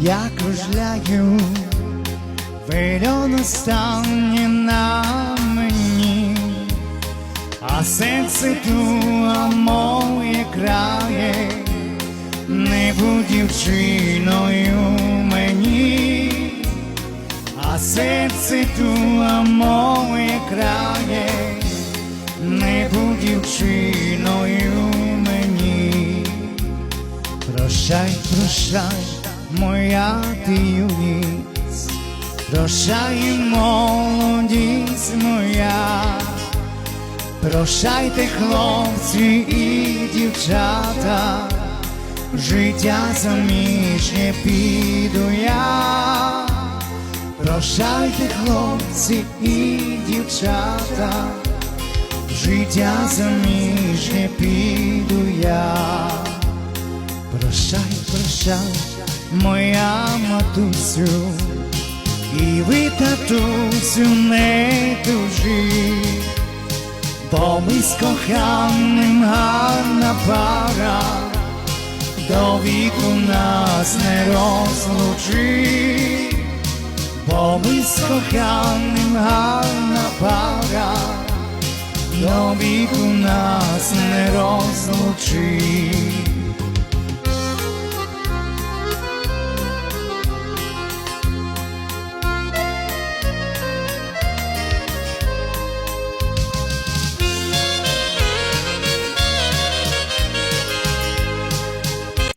я кружляю, вельоно стане на мені, а серце туа моє крає, не будь дівчиною мені, а серце туа моє крає, не будь дівчиною мені. Прощай, прощай, моя ти юність, прощай, молодість моя, прощайте, хлопці і дівчата, життя заміжнє піду я, прощайте, хлопці і дівчата, життя заміжнє піду я. Прощай, прощай, моя матусю, і ви, татусю, не тужіть, бо ми з коханим гарна пара, до віку нас не розлучить, бо ми з коханим гарна пара, до віку нас не розлучить.